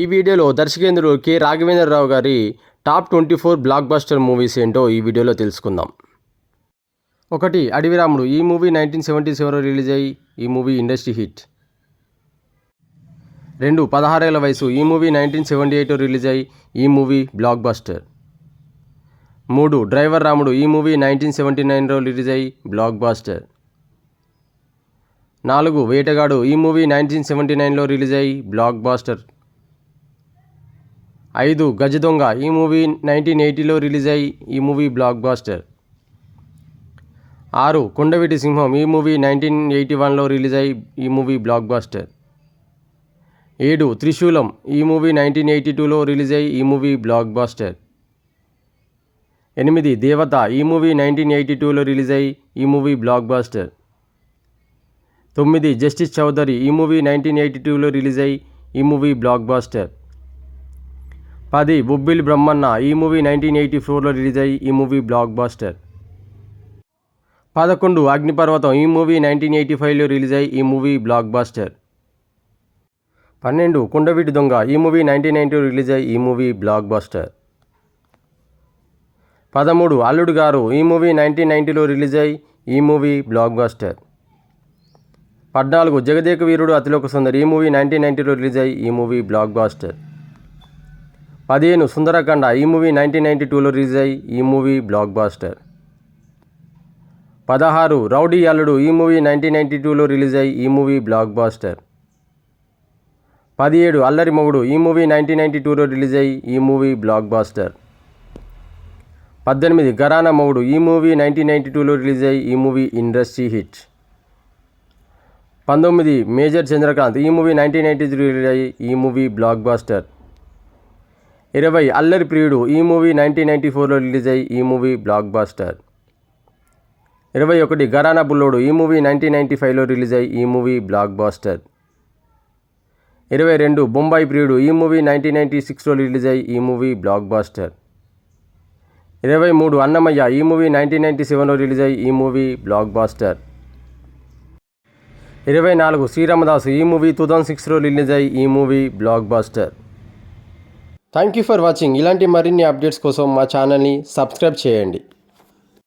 ఈ వీడియోలో దర్శకేంద్రుడు కె. రాఘవేంద్రరావు గారి top twenty four blockbuster movies ఏంటో ఈ వీడియోలో తెలుసుకుందాం. ఒకటి అడవిరాముడు ఈ మూవీ నైన్టీన్ సెవెంటీ సెవెన్లో రిలీజ్ అయ్యి ఈ మూవీ ఇండస్ట్రీ హిట్. రెండు పదహారేళ్ళ వయసు. ఈ మూవీ నైన్టీన్ సెవెంటీ ఎయిట్లో రిలీజ్ అయ్యి ఈ మూవీ బ్లాక్ బస్టర్. మూడు డ్రైవర్ రాముడు. ఈ మూవీ నైన్టీన్ సెవెంటీ నైన్లో రిలీజ్ అయ్యి బ్లాక్ బాస్టర్. నాలుగు వేటగాడు. ఈ మూవీ నైన్టీన్ సెవెంటీ నైన్లో రిలీజ్ అయ్యి బ్లాక్ బాస్టర్. ఐదు గజ దొంగ ఈ మూవీ నైన్టీన్ ఎయిటీలో రిలీజ్ అయ్యి ఈ మూవీ బ్లాక్ బాస్టర్ ఆరు కొండవీటి సింహం ఈ మూవీ నైన్టీన్ ఎయిటీ వన్లో రిలీజ్ అయ్యి ఈ మూవీ బ్లాక్ బాస్టర్ ఏడు త్రిశూలం ఈ మూవీ నైన్టీన్ ఎయిటీ టూలో రిలీజ్ అయ్యి ఈ మూవీ బ్లాక్ బాస్టర్ ఎనిమిది దేవత ఈ మూవీ నైన్టీన్ ఎయిటీ టూలో రిలీజ్ అయ్యి ఈ మూవీ బ్లాక్ బాస్టర్ తొమ్మిది జస్టిస్ చౌదరి ఈ మూవీ నైన్టీన్ ఎయిటీ టూలో రిలీజ్ అయ్యి ఈ మూవీ బ్లాక్ బాస్టర్ పది బొబ్బిలి బ్రహ్మన్న ఈ మూవీ నైన్టీన్ ఎయిటీ ఫోర్లో రిలీజ్ అయ్యి ఈ మూవీ బ్లాక్ బాస్టర్ పదకొండు అగ్నిపర్వతం ఈ మూవీ నైన్టీన్ ఎయిటీ ఫైవ్లో రిలీజ్ అయ్యి ఈ మూవీ బ్లాక్ బాస్టర్ పన్నెండు కుండవీటి దొంగ ఈ మూవీ నైన్టీన్ నైన్టీ రిలీజ్ అయ్యి ఈ మూవీ బ్లాక్ బాస్టర్ పదమూడు అల్లుడు గారు ఈ మూవీ నైన్టీన్ నైన్టీలో రిలీజ్ అయ్యి ఈ మూవీ బ్లాక్ బాస్టర్ పద్నాలుగు జగదేక వీరుడు అతిలోక సుందర్ ఈ మూవీ నైన్టీన్ నైన్టీలో రిలీజ్ అయ్యి ఈ మూవీ బ్లాక్ బాస్టర్ పదిహేను సుందరకాండ ఈ మూవీ నైన్టీన్ నైన్టీ టూలో రిలీజ్ అయ్యి ఈ మూవీ బ్లాక్ బాస్టర్ పదహారు రౌడీ అల్లుడు ఈ మూవీ నైన్టీన్ నైన్టీ టూలో రిలీజ్ అయ్యి ఈ మూవీ బ్లాక్ బాస్టర్ పదిహేడు అల్లరి మొగుడు ఈ మూవీ నైన్టీన్ నైన్టీ టూలో రిలీజ్ అయ్యి ఈ మూవీ బ్లాక్ బాస్టర్ పద్దెనిమిది గరానా మొగుడు ఈ మూవీ నైన్టీన్ నైన్టీ టూలో రిలీజ్ అయ్యి ఈ మూవీ ఇండస్ట్రీ హిట్ పంతొమ్మిది మేజర్ చంద్రకాంత్ ఈ movie nineteen ninety three release అయ్యి ఈ మూవీ బ్లాక్ బాస్టర్ ఇరవై అల్లరి ప్రియుడు ఈ మూవీ నైన్టీన్ నైన్టీ ఫోర్లో రిలీజ్ అయ్యి ఈ మూవీ బ్లాక్ బాస్టర్ ఇరవై ఒకటి గరానా బుల్లోడు ఈ మూవీ నైన్టీన్ నైన్టీ ఫైవ్లో రిలీజ్ అయ్యి ఈ మూవీ బ్లాక్ బాస్టర్ ఇరవై రెండు బొంబాయి ప్రియుడు ఈ మూవీ నైన్టీన్ నైన్టీ సిక్స్లో రిలీజ్ అయ్యి ఈ మూవీ బ్లాక్ బాస్టర్ ఇరవై మూడు అన్నమయ్య ఈ మూవీ నైన్టీన్ నైన్టీ సెవెన్లో రిలీజ్ అయ్యి ఈ మూవీ బ్లాక్ బాస్టర్ ఇరవై నాలుగు శ్రీరామదాసు ఈ మూవీ టూ థౌజండ్ సిక్స్లో రిలీజ్ అయ్యి ఈ movie blockbuster thank you for watching ఇలాంటి మరిన్ని అప్డేట్స్ కోసం మా ఛానల్ని సబ్స్క్రైబ్ చేయండి.